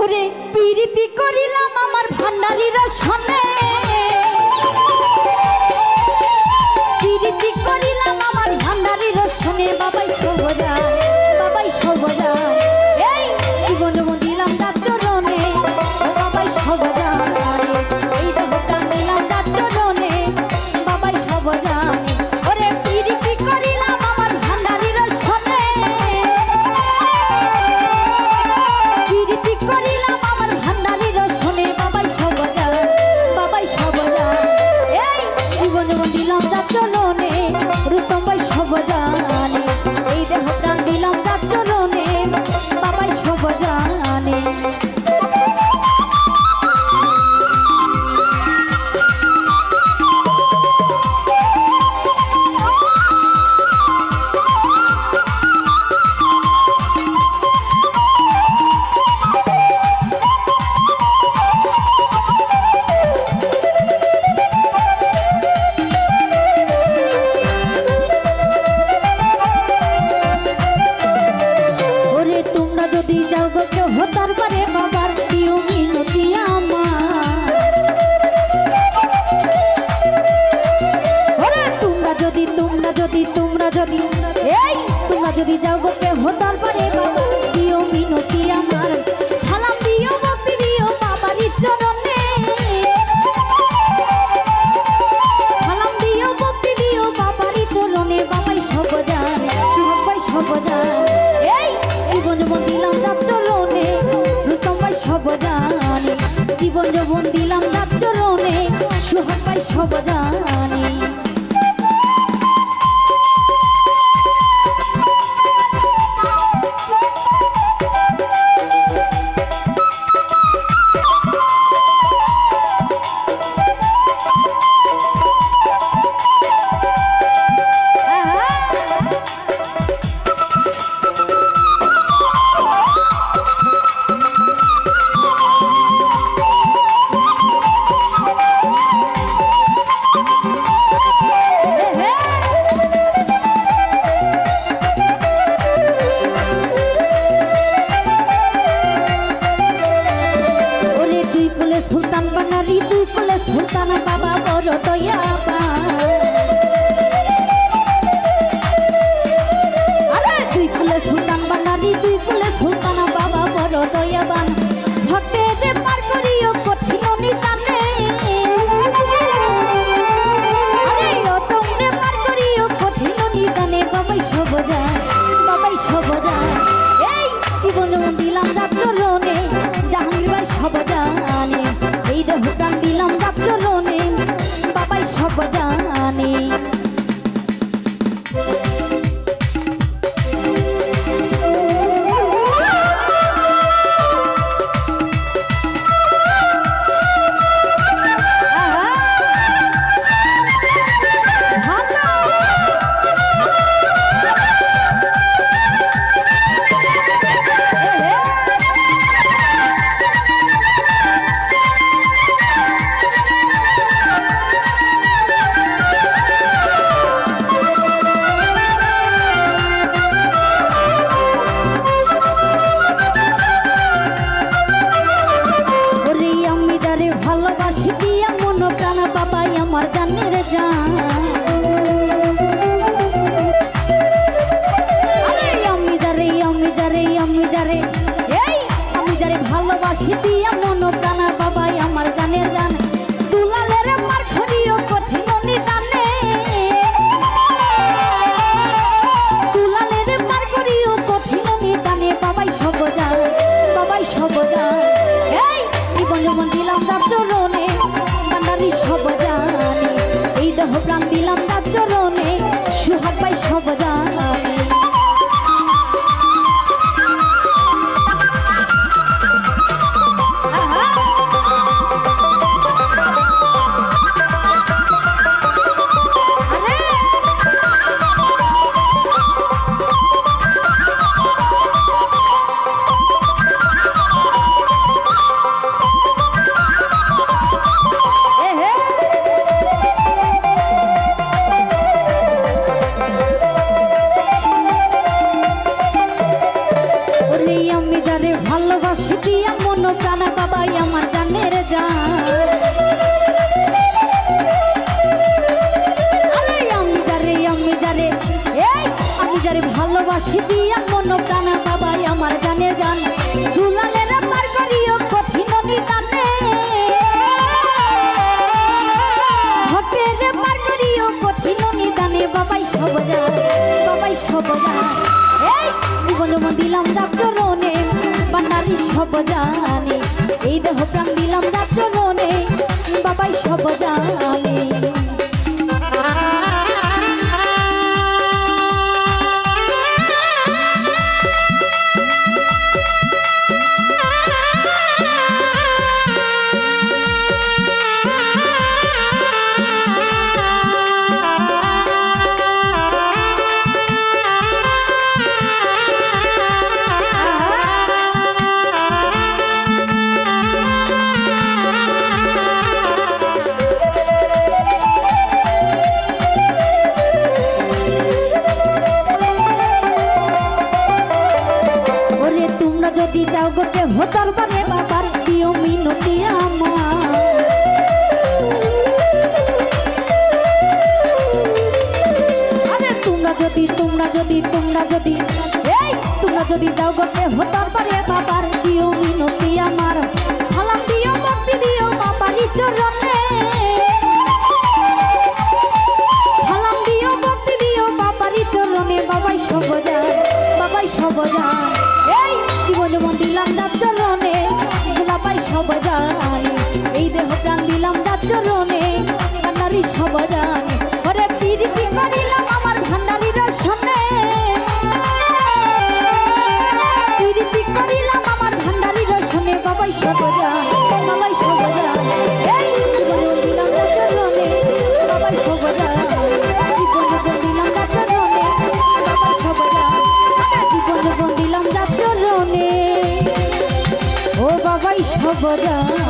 ওরে প্রীতি করিলাম আমার ভান্ডারির সামনে। প্রীতি করিলাম আমার ভান্ডারির সামনে। বাবাই শোভরা বন্ধন দিলাম তার চরণে সোহাগ পাই সবদা কলে সুলতান বানা ঋতু কলে সুলতান বাবা বড় দয়া যাহ প্রাণ দিলাম তার চরণে সুহাগ পাই দিলাম যার চরণে বান্নারি সব জানে। এই দেহ প্রাণ দিলাম বাবাই সব জানে। যদি যাও গোটে হতার বারে বাবার দিও মিনতি আমার। যদি, তোমরা যদি তোমরা যদি, এই তোমরা যদি যাও গোটে হতার বারে বাবার দিও মিনতি আমার। সালাম দিও, ভক্তি দিও বাবারই চরণে। চরণে কান্নারি সবজান ওরে পিরিতি করিলাম আমার ভান্ডারির সনে পিরিতি করিলাম আমার ভান্ডারির সনে বাবাই সবজান বাবাই সবজান এই জীবন দিলাম যার চরণে, বাবাই সবজান জীবন যেমন দিলাম যার চরণে, বাবাই সবজান জীবন যেমন দিলাম যার চরণে, ও বাবাই সবজান